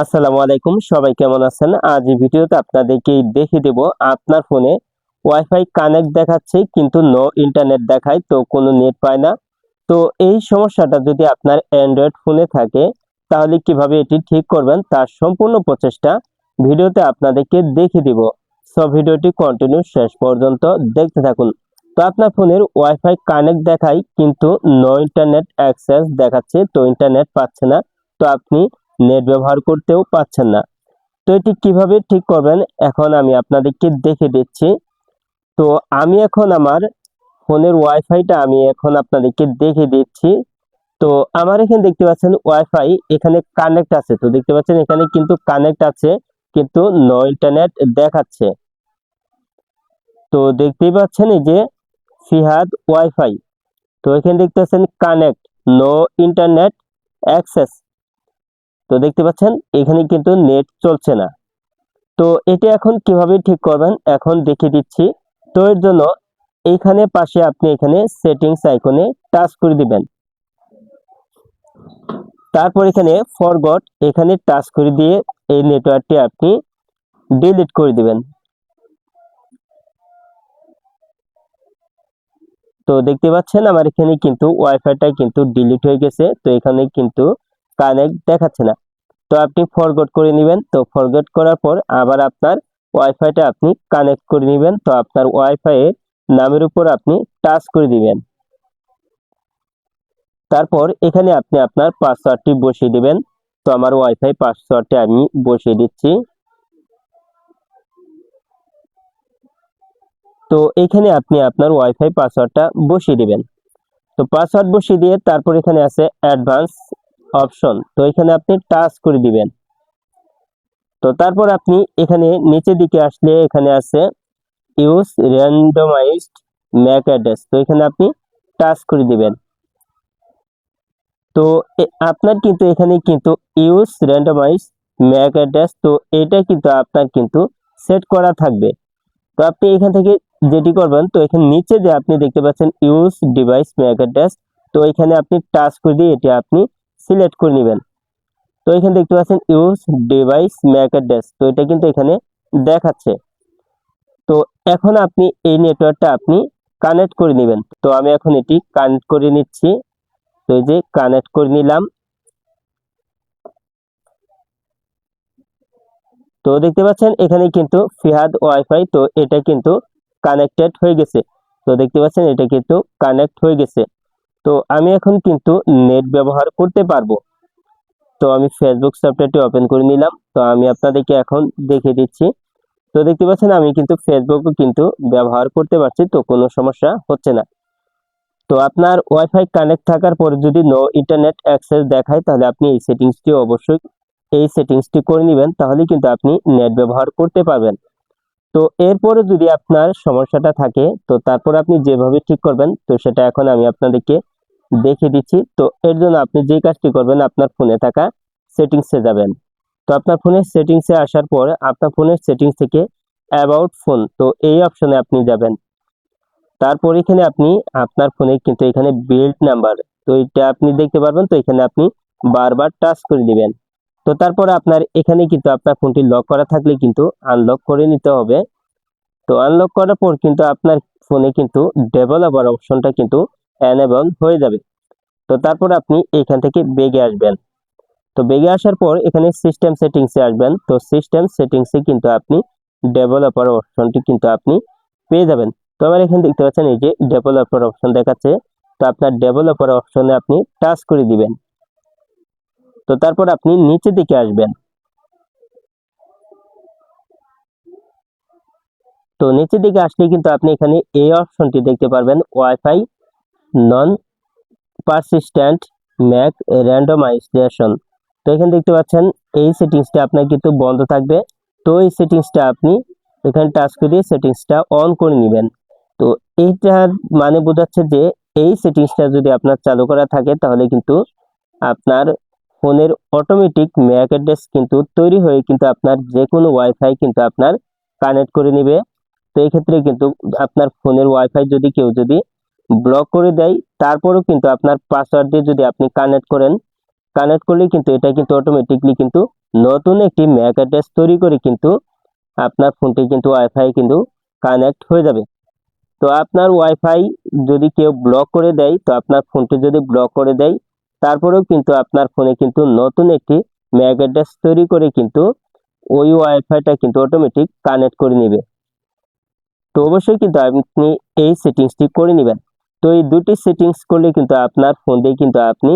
আসসালামু আলাইকুম, সবাই কেমন আছেন? আজ এই ভিডিওতে আপনাদেরকে দেখিয়ে দেব আপনার ফোনে ওয়াইফাই কানেক্ট দেখাচ্ছে কিন্তু নো ইন্টারনেট দেখায়, তো কোনো নেট পায় না। তো এই সমস্যাটা যদি আপনার অ্যান্ড্রয়েড ফোনে থাকে, তাহলে কীভাবে এটি ঠিক করবেন তার সম্পূর্ণ প্রচেষ্টা ভিডিওতে আপনাদেরকে দেখিয়ে দিব। সব ভিডিওটি কন্টিনিউ শেষ পর্যন্ত দেখতে থাকুন। তো আপনার ফোনের ওয়াইফাই কানেক্ট দেখায় কিন্তু নো ইন্টারনেট অ্যাক্সেস দেখাচ্ছে, তো ইন্টারনেট পাচ্ছে না। তো আপনি নেট ব্যবহার করতেও পাচ্ছেন না। তো এটি কীভাবে ঠিক করবেন? এখন আমি আপনাদেরকে দেখে দিচ্ছি। তো আমি এখন আমার ফোনের ওয়াইফাইটা আমি এখন আপনাদেরকে দেখে দিচ্ছি। তো আমার এখানে দেখতে পাচ্ছেন ওয়াইফাই, এখানে কানেক্ট আছে। তো দেখতে পাচ্ছেন এখানে কিন্তু কানেক্ট আছে, কিন্তু নো ইন্টারনেট দেখাচ্ছে। তো দেখতেই পাচ্ছেন এই যে ফিহাদ ওয়াইফাই। তো এখানে দেখতে পাচ্ছেন কানেক্ট, নো ইন্টারনেট অ্যাক্সেস। তো দেখতে পাচ্ছেন, এখানে কিন্তু নেট চলছে না। তো এটা এখন কীভাবে ঠিক করবেন, এখন দেখিয়ে দিচ্ছি। তো এর জন্য এইখানে পাশে আপনি এখানে সেটিংস আইকনে টাচ করে দিবেন। তারপর এখানে ফরগট এখানে টাচ করে দিয়ে এই নেটওয়ার্কটি আপনি ডিলিট করে দিবেন। তো দেখতে পাচ্ছেন, আমার এখানে কিন্তু ওয়াইফাইটা কিন্তু ডিলিট হয়ে গেছে। তো এখানে কিন্তু কানেক্ট দেখাচ্ছে না। তো আপনি ফরগট করে নেবেন। তো ফরগট করার পর আবার আপনার ওয়াইফাইটা আপনি কানেক্ট করে নেবেন। তো আপনার ওয়াইফাই এর নামের উপর আপনি টাচ করে দিবেন। তারপর এখানে আপনি আপনার পাসওয়ার্ডটি বসিয়ে দিবেন। তো আমার ওয়াইফাই পাসওয়ার্ডটি আমি বসিয়ে দিচ্ছি। তো এখানে আপনি আপনার ওয়াইফাই পাসওয়ার্ডটা বসিয়ে দিবেন। তো পাসওয়ার্ড বসিয়ে দিয়ে তারপর এখানে আছে অ্যাডভান্স অপশন তো এখানে আপনি টাচ করে দিবেন। তো তারপর আপনি এখানে নিচের দিকে আসলে এখানে আছে ইউজ র্যান্ডমাইজড ম্যাক অ্যাড্রেস তো এখানে আপনি টাচ করে দিবেন। তো আপনার কিন্তু এখানে কিন্তু ইউজ র্যান্ডমাইজ ম্যাক অ্যাড্রেস তো এটা কিন্তু আপনার কিন্তু সেট করা থাকবে। তো আপনি এখান থেকে যেটি করবেন, তো এখানে নিচে যে আপনি দেখতে পাচ্ছেন ইউজ ডিভাইস ম্যাক অ্যাড্রেস তো এখানে আপনি টাচ করে দিয়ে এটি আপনি সিলেক্ট করে নেবেন। তো এখানে দেখতে পাচ্ছেন ইউজ ডিভাইস ম্যাক অ্যাড্রেস তো এটা কিন্তু এখানে দেখাচ্ছে। তো এখন আপনি এই নেটওয়ার্কটা আপনি কানেক্ট করে নেবেন। তো আমি এখন এটি কানেক্ট করে নিচ্ছি। তো এই যে কানেক্ট করে নিলাম। তো দেখতে পাচ্ছেন এখানে কিন্তু ফিহাদ ওয়াইফাই, তো এটা কিন্তু কানেক্টেড হয়ে গেছে। তো দেখতে পাচ্ছেন এটা কিন্তু কানেক্ট হয়ে গেছে। তো আমি এখন কিন্তু নেট ব্যবহার করতে পারব। তো আমি ফেসবুক সফটওয়্যারটি ওপেন করে নিলাম। তো আমি আপনাদেরকে এখন দেখিয়ে দিচ্ছি। তো দেখতে পাচ্ছেন, আমি কিন্তু ফেসবুকও কিন্তু ব্যবহার করতে পারছি, তো কোনো সমস্যা হচ্ছে না। তো আপনার ওয়াইফাই কানেক্ট থাকার পর যদি নো ইন্টারনেট অ্যাক্সেস দেখায়, তাহলে আপনি এই সেটিংসটি অবশ্যই, এই সেটিংসটি করে নেবেন, তাহলে কিন্তু আপনি নেট ব্যবহার করতে পারবেন। তো এরপরে যদি আপনার সমস্যাটা থাকে, তো তারপর আপনি যেভাবে ঠিক করবেন, তো সেটা এখন আমি আপনাদেরকে দেখিয়ে দিচ্ছি। তো এর জন্য আপনি যে কাজটি করবেন, আপনার ফোনে থাকা সেটিংসে যাবেন। তো আপনার ফোনের সেটিংসে আসার পর আপনার ফোনের সেটিংস থেকে অ্যাবাউট ফোন তো এই অপশনে আপনি যাবেন। তারপর এখানে আপনি, আপনার ফোনে কিন্তু এখানে বিল্ড নাম্বার তো এটা আপনি দেখতে পারবেন, তো এখানে আপনি বারবার টাচ করে দিবেন। তো তারপর আপনার এখানে কিন্তু আপনার ফোনটি লক করা থাকলে কিন্তু আনলক করে নিতে হবে। তো আনলক করার পর কিন্তু আপনার ফোনে কিন্তু ডেভেলপার অপশনটা কিন্তু অ্যানেবল হয়ে যাবে। তো তারপর আপনি এখান থেকে বেগে আসবেন। তো বেগে আসার পর এখানে সিস্টেম সেটিংসে আসবেন। তো সিস্টেম সেটিংসে কিন্তু আপনি ডেভেলপার অপশনটি কিন্তু আপনি পেয়ে যাবেন। তো আমার এখানে দেখতে পাচ্ছেন এই যে ডেভেলপার অপশন দেখাচ্ছে। তো আপনার ডেভেলপার অপশনে আপনি টাচ করে দিবেন। তো তারপর আপনি নিচের দিকে আসবেন। তো নিচের দিকে আসলে কিন্তু আপনি এখানে এই অপশনটি দেখতে পারবেন wifi non persistent MAC randomisation তো এখানে দেখতে পাচ্ছেন, এই সেটিংসটা আপনার কিন্তু বন্ধ থাকবে। তো এই সেটিংসটা আপনি এখানে টাচ করে সেটিংসটা অন করে নেবেন। তো এইটার মানে বোঝাচ্ছে যে এই সেটিংসটা যদি আপনার চালু করা থাকে, তাহলে কিন্তু আপনার ফোনের অটোমেটিক ম্যাক অ্যাড্রেস কিন্তু তৈরি হয়ে কিন্তু আপনার যে কোনো ওয়াইফাই কিন্তু আপনার কানেক্ট করে নেবে। তো এই ক্ষেত্রে কিন্তু আপনার ফোনের ওয়াইফাই যদি কেউ যদি ব্লক করে দেয়। তারপরেও কিন্তু আপনার পাসওয়ার্ড দিয়ে যদি আপনি কানেক্ট করেন কানেক্ট করলে কিন্তু এটা কিন্তু অটোমেটিকলি কিন্তু নতুন একটি ম্যাক অ্যাড্রেস তৈরি করে কিন্তু আপনার ফোনটি কিন্তু ওয়াইফাই কিন্তু কানেক্ট হয়ে যাবে। তো আপনার ওয়াইফাই যদি কেউ ব্লক করে দেয়, তো আপনার ফোনটি যদি ব্লক করে দেয়, তারপরেও কিন্তু আপনার ফোনে কিন্তু নতুন একটি ম্যাক অ্যাড্রেস তৈরি করে কিন্তু ওই ওয়াইফাইটা কিন্তু অটোমেটিক কানেক্ট করে নেবে। তো অবশ্যই কিন্তু আপনি এই সেটিংসটি করে নেবেন। তো এই দুটি সেটিংস করলে কিন্তু আপনার ফোন দিয়ে কিন্তু আপনি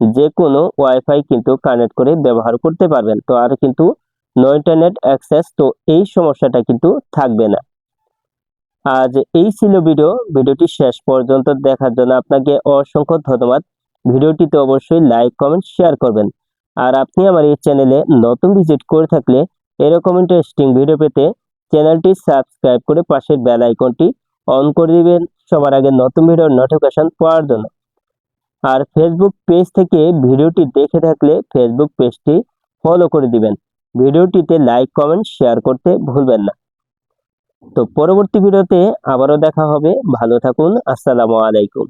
যে কোনো ওয়াইফাই কিন্তু কানেক্ট করে ব্যবহার করতে পারবেন। তো আর কিন্তু নো ইন্টারনেট অ্যাক্সেস তো এই সমস্যাটা কিন্তু থাকবে না। আজ এই ছিল ভিডিও ভিডিওটি শেষ পর্যন্ত দেখার জন্য আপনাকে অসংখ্য ধন্যবাদ। ভিডিওটিতে অবশ্যই লাইক কমেন্ট শেয়ার করবেন। আর আপনি আমার এই চ্যানেলে নতুন ভিজিট করে থাকলে এরকম ইন্টারেস্টিং ভিডিও পেতে চ্যানেলটি সাবস্ক্রাইব করে পাশের বেল আইকনটি অন করে দিবেন। সবার আগে নতুন ভিডিওর নোটিফিকেশন পাওয়ার জন্য। আর ফেসবুক পেজ থেকে ভিডিওটি দেখে থাকলে ফেসবুক পেজটি ফলো করে দিবেন। ভিডিওটিতে লাইক কমেন্ট শেয়ার করতে ভুলবেন না। তো পরবর্তী ভিডিওতে আবারও দেখা হবে। ভালো থাকুন। আসসালামু আলাইকুম।